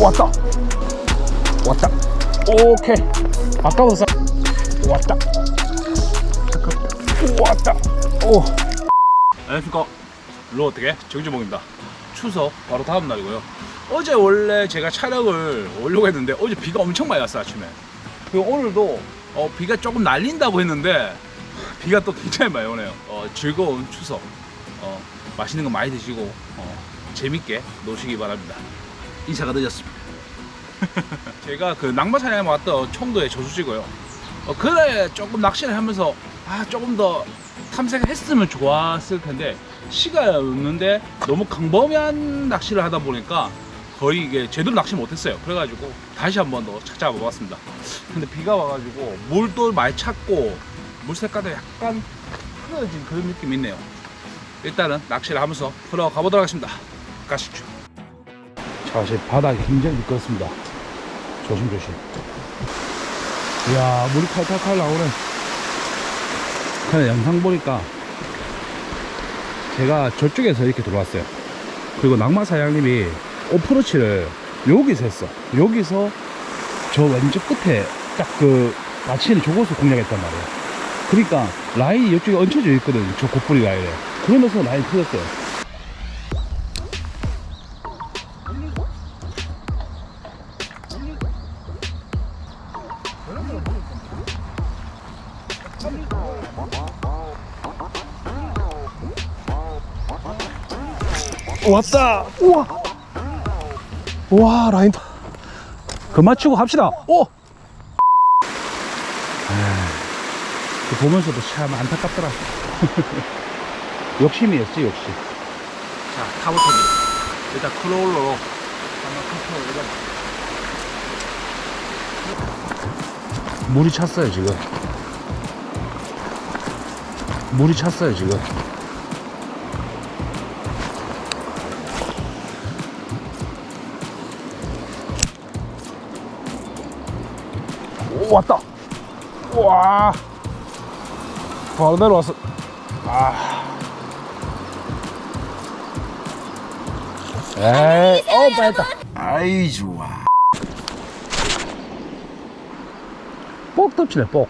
왔다. 왔다. 오케이. 아까워서 왔다. 잠깐 왔다. 오. 안녕하십니까. 롯데게? 정주봉입니다. 추석 바로 다음 날이고요. 어제 원래 제가 촬영을 오려고 했는데 어제 비가 엄청 많이 왔어요 아침에. 그리고 오늘도 어, 비가 조금 날린다고 했는데 비가 또 굉장히 많이 오네요. 어, 즐거운 추석. 어, 맛있는 거 많이 드시고 어, 재밌게 노시기 바랍니다 인사가 늦었습니다. 제가 그 낭만 사냥에 왔던 청도의 저수지고요. 어, 그래 조금 낚시를 하면서 아 조금 더 탐색을 했으면 좋았을 텐데 시간이 없는데 너무 강범위한 낚시를 하다 보니까 거의 이게 제대로 낚시 못했어요. 그래가지고 다시 한 번 더 찾아봐 봤습니다. 근데 비가 와가지고 물도 많이 찼고 물 색깔도 약간 흐려진 그런 느낌이 있네요. 일단은 낚시를 하면서 들어가 보도록 하겠습니다. 가시죠 자 이제 바닥이 굉장히 미끄럽습니다. 조심조심. 이야 물이 칼칼칼 나오네. 그냥 영상 보니까 제가 저쪽에서 이렇게 들어왔어요. 그리고 낙마 사장님이 오프로치를 여기서 했어. 여기서 저 왼쪽 끝에 딱 그 마치는 저곳을 공략했단 말이에요. 그러니까 라인이 이쪽에 얹혀져 있거든 저 곧뿌리 라인에. 그러면서 라인 틀었어요 왔다. 우와. 와 라인 그만 치고 갑시다. 오! 그 보면서도 참 안타깝더라. 욕심이었지 욕심. 자 타부터입니다. 일단 큰 물이 찼어요 지금. 물이 찼어요 지금 오 왔다. 와. 바로 내려왔어. 아. 에이 어 빠졌다. 아이 좋아. 뻑 덮치네 뻑.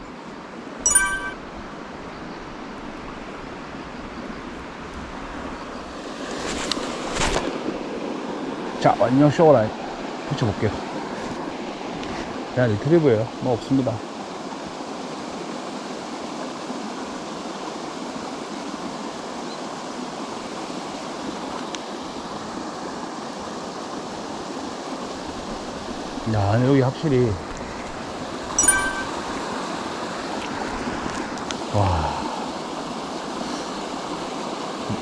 자, 완전 쇼라인 붙여볼게요. 그냥 리트리브예요. 뭐 없습니다. 야, 여기 확실히 와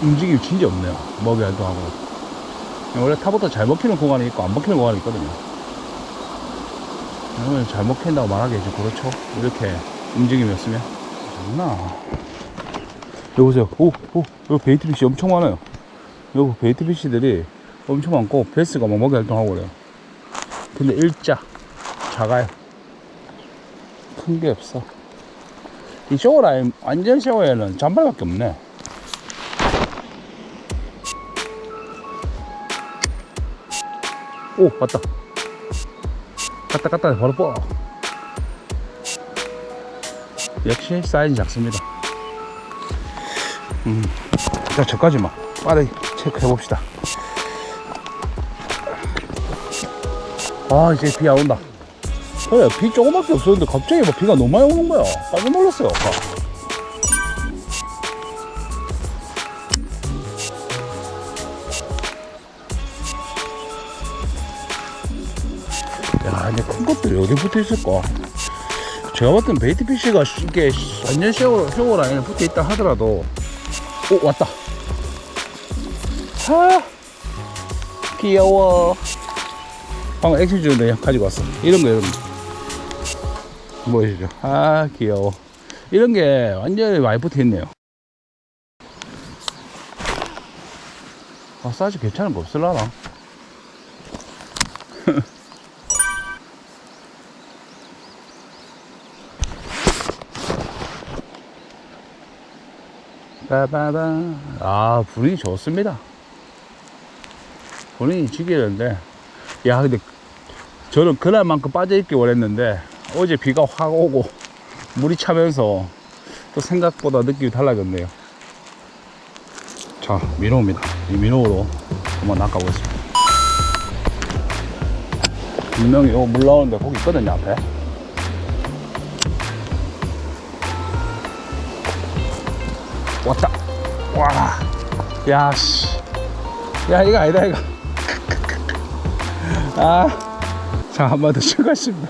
움직임이 진짜 없네요. 먹이 활동하고 원래 타보다 잘 먹히는 공간이 있고 안 먹히는 공간이 있거든요. 그러면 잘 먹힌다고 말하기 좀 그렇죠. 이렇게 움직임이 없으면. 장나. 여기 보세요. 오, 오, 여기 베이트피시 엄청 많아요. 여기 베이트피시들이 엄청 많고, 베스가 막 먹이 활동하고 그래요. 근데 일자, 작아요. 큰 게 없어. 이 쇼라인, 완전 쇼에는 잔발밖에 없네. 오, 왔다. 갔다 갔다 바로 뻗어. 역시 사이즈 작습니다. 음, 자, 저까지만 빠르게 체크해 봅시다. 아, 이제 비안 온다. 그래, 비 조금밖에 없었는데 갑자기 막 비가 너무 많이 오는 거야. 깜짝 놀랐어요. 아까. 근데 큰 것들이 어디 붙어 있을까? 제가 봤을 땐 베이트 피쉬가 이게 완전 쇼, 쇼 라인에 붙어 있다 하더라도, 오, 왔다. 아, 귀여워. 방금 액션 주는데 가지고 왔어. 이런 거, 이런 거. 보이시죠? 아, 귀여워. 이런 게 완전히 많이 붙어 있네요. 아, 사이즈 괜찮은 거 없을라나? 빠바바. 아, 분위기 좋습니다. 분위기 죽이는데. 야, 근데 저는 그날만큼 빠져있기 원했는데 어제 비가 확 오고 물이 차면서 또 생각보다 느낌이 달라졌네요. 자, 민호입니다. 이 민호로 한번 낚아보겠습니다. 분명히 요물 나오는데 거기 있거든요, 앞에. 야, 씨. 야, 이거 아니다, 이거. 아. 자, 한번 더 추가했습니다.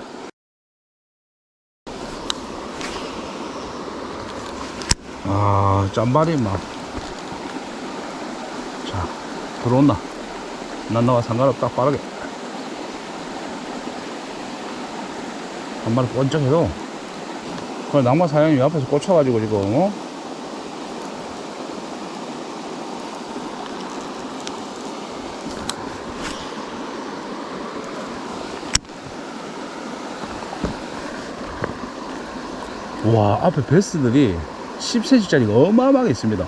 아, 짠발이 막. 자, 들어온나? 난 너와 상관없다, 빠르게. 한 마리 번쩍해도. 그 낭만 사장님이 앞에서 꽂혀가지고 지금, 어? 와, 앞에 베스들이 10cm짜리가 어마어마하게 있습니다.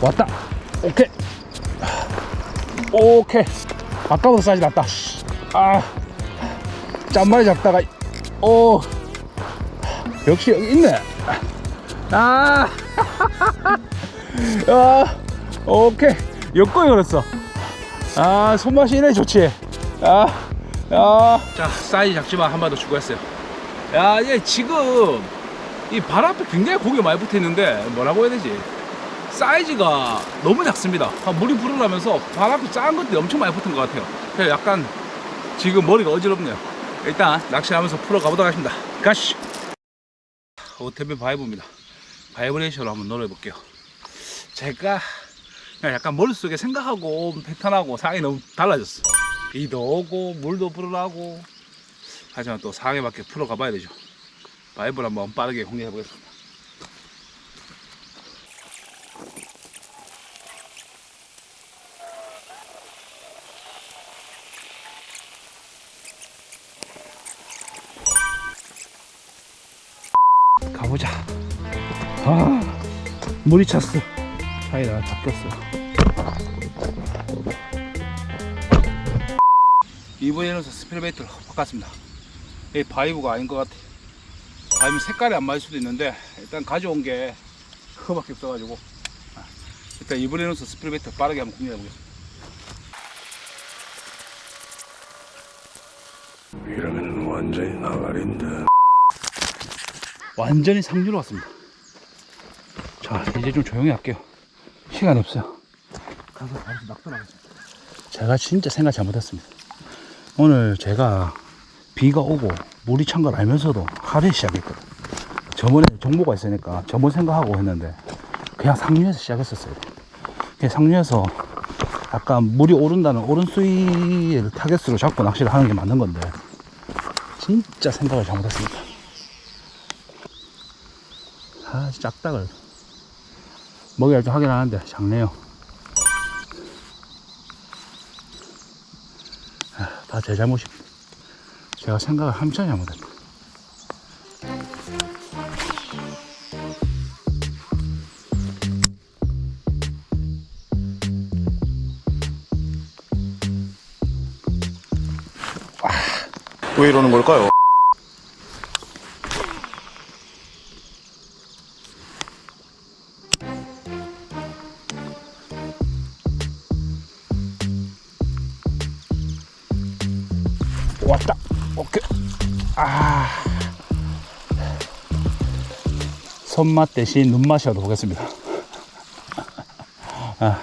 왔다. 오케이. 오케이. 아까보다 사이즈 났다. 씨. 아. 짠마리 잡다가, 오. 역시 여기 있네. 아. 아, 오케이. 여권이 걸었어. 아, 손맛이 이래 좋지. 아, 아. 자, 사이즈 작지만 한 번 더 추가했어요. 야, 얘 지금 이발 앞에 굉장히 고기 많이 붙어 있는데 뭐라고 해야 되지? 사이즈가 너무 작습니다. 아, 물이 불어나면서 발 앞에 작은 것들이 엄청 많이 붙은 것 같아요. 그래서 약간 지금 머리가 어지럽네요. 일단 낚시하면서 풀어 가보도록 하겠습니다. 가시. 오테비 바이브입니다. 바이브레이션으로 한번 놀아볼게요. 제가 약간 머릿속에 생각하고 패턴하고 상황이 너무 달라졌어. 비도 오고 물도 불어나고 하지만 또 상황에밖에 풀어가 봐야 되죠. 바이브를 한번 빠르게 공략해 보겠습니다. 가보자. 아, 물이 찼어. 사이다가 잡혔어. 이번에는 스피드베이트로 바꿨습니다. 이 바이브가 아닌 것 같아. 바이브 색깔이 안 맞을 수도 있는데 일단 가져온 게 그거밖에 없어가지고 아, 일단 이번에는 스피드베이트 빠르게 한번 공략해 보겠습니다. 이러면 완전히 나가린다. 완전히 상류로 왔습니다. 자, 이제 좀 조용히 할게요. 시간이 없어요. 가서 바로 낙선하겠습니다. 제가 진짜 생각 잘못했습니다. 오늘 제가 비가 오고 물이 찬 걸 알면서도 하루에 시작했거든. 저번에 정보가 있으니까 저번 생각하고 했는데 그냥 상류에서 시작했었어요. 그냥 상류에서 약간 물이 오른다는 오른 수위를 타겟으로 잡고 낚시를 하는 게 맞는 건데 진짜 생각을 잘못했습니다. 아, 짝닭을 먹여야 좀 하긴 하는데 작네요. 아, 다제 잘못입니다. 제가 생각을 한참 잘못했다. 왜 이러는 걸까요? 왔다. 오케이. 아. 손맛 대신 눈맛이라도 보겠습니다. 아.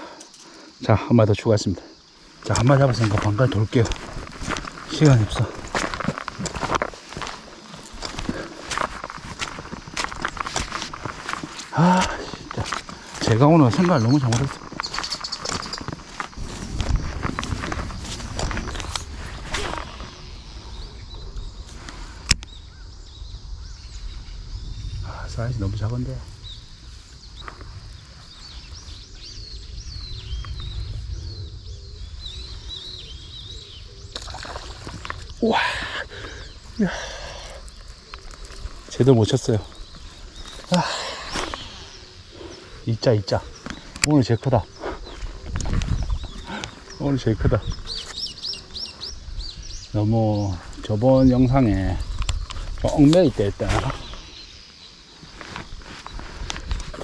자, 한 마리 더 추가했습니다. 자, 한 마리 잡았으니까 방까지 돌게요. 시간이 없어. 아, 진짜. 제가 오늘 생각을 너무 잘못했어. 너무 작은데. 우와. 야. 제대로 못 쳤어요. 아, 이자 이자 오늘 제일 크다 오늘 제일 크다 너무 저번 영상에 좀 얽매일 때 일단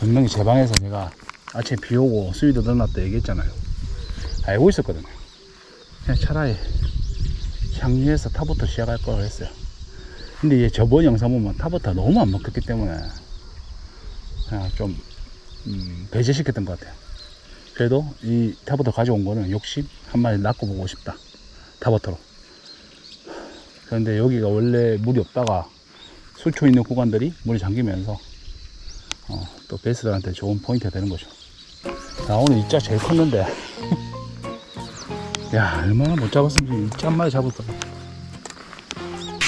분명히 제 방에서 제가 아침에 비 오고 수위도 넣어놨다 얘기했잖아요. 알고 있었거든요. 그냥 차라리 향리에서 타부터 시작할 걸 했어요. 근데 얘 저번 영상 보면 타부터 너무 안 먹혔기 때문에 그냥 좀 음, 배제시켰던 것 같아요. 그래도 이 타부터 가져온 거는 욕심 한 마리 낳고 보고 싶다. 타부터로. 그런데 여기가 원래 물이 없다가 수초 있는 구간들이 물이 잠기면서 어, 또 베스들한테 좋은 포인트가 되는 거죠. 자 오늘 이자 제일 컸는데. 야 얼마나 못 잡았으면 이자 한 마리 잡을까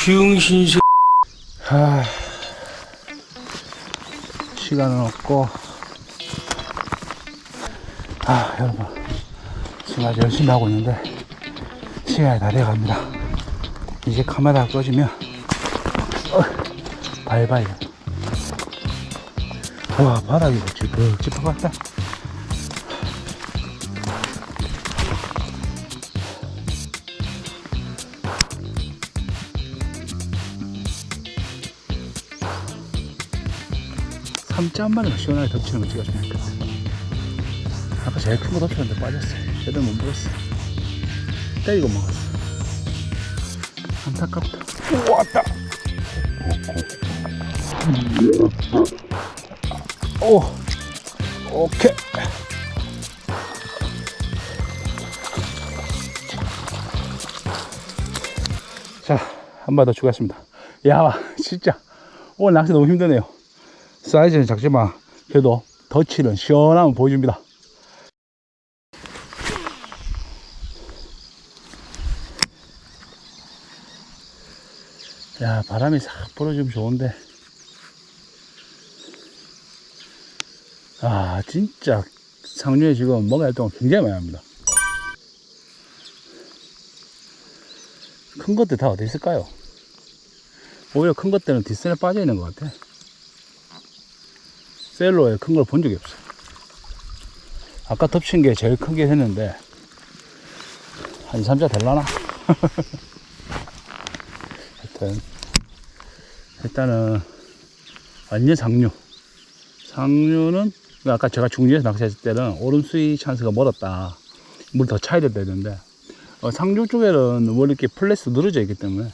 병신새. 하... 시간은 없고. 아 여러분. 지금 아주 열심히 하고 있는데 시간이 다 돼갑니다. 이제 카메라 꺼지면 어, 바이바이 와 바닥이 같다. 삼자 한 마리만 시원하게 덮치는 거 찍어주면 좋겠어 아까 제일 큰 거 덮쳤는데 빠졌어. 제대로 못 먹었어. 때리고 먹었어. 안타깝다. 오 왔다 오. 오케이. 자 한 번 더 추가했습니다. 야 진짜. 오늘 낚시 너무 힘드네요. 사이즈는 작지만 그래도 덧치는 시원함을 보여줍니다. 야 바람이 싹 불어주면 좋은데 아 진짜 상류에 지금 할 동안 굉장히 많이 합니다. 큰 것들 다 어디 있을까요? 오히려 큰 것들은 뒷선에 빠져 있는 것 같아. 셀로에 큰 걸 본 적이 없어. 아까 덮친 게 제일 크게 했는데, 한 2, 3자 될라나? 하여튼, 일단은, 완전 상류. 상류는, 아까 제가 중지에서 낚시했을 때는 오름 수위 찬스가 멀었다. 물 더 차야 된다 했는데, 어, 상류 쪽에는 원래 이렇게 플레스 늘어져 있기 때문에,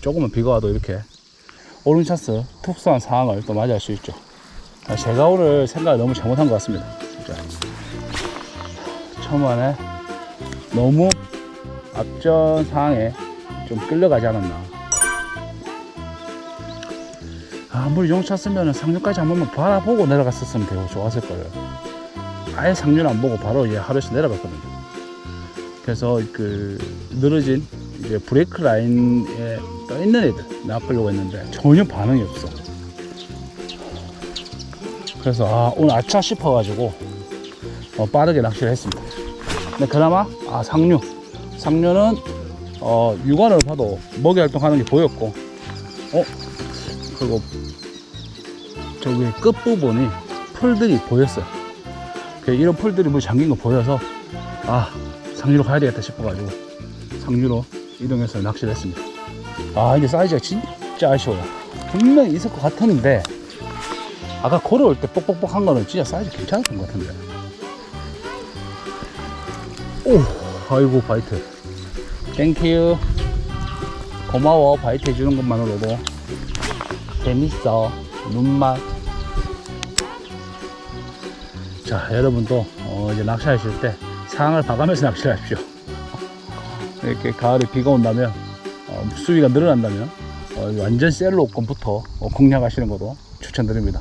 조금만 비가 와도 이렇게 오름 찬스 특수한 상황을 또 맞이할 수 있죠. 아, 제가 오늘 생각을 너무 잘못한 것 같습니다. 진짜. 처음에 너무 앞전 상황에 좀 끌려가지 않았나. 아, 물이 용 찼으면 상류까지 한 번만 바라보고 내려갔었으면 되고 좋았을 거예요. 아예 상류는 안 보고 바로 이제 하루씩 내려갔거든요. 그래서 그 늘어진 이제 브레이크 라인에 떠 있는 애들 낚으려고 했는데 전혀 반응이 없어. 그래서 아, 오늘 아차 싶어가지고 어, 빠르게 낚시를 했습니다. 근데 그나마 아, 상류 상류는 어, 육안을 봐도 먹이 활동하는 게 보였고 어 그리고 저기 끝 부분이 풀들이 보였어요. 그 이런 풀들이 뭐 잠긴 거 보여서 아 상류로 가야 되겠다 싶어가지고 상류로 이동해서 낚시를 했습니다. 아 이게 사이즈가 진짜 아쉬워요. 분명히 있을 것 같았는데 아까 걸어올 때 뻑뻑뻑 한 거는 진짜 사이즈 괜찮았던 것 같은데. 오, 아이고, 바이트. 땡큐. 고마워, 바이트 해주는 것만으로도. 재밌어. 눈맛. 자, 여러분도 어, 이제 낚시하실 때 상황을 봐가면서 낚시를 하십시오. 이렇게 가을에 비가 온다면, 어, 수위가 늘어난다면, 어, 완전 셀로건부터 어, 공략하시는 것도 추천드립니다.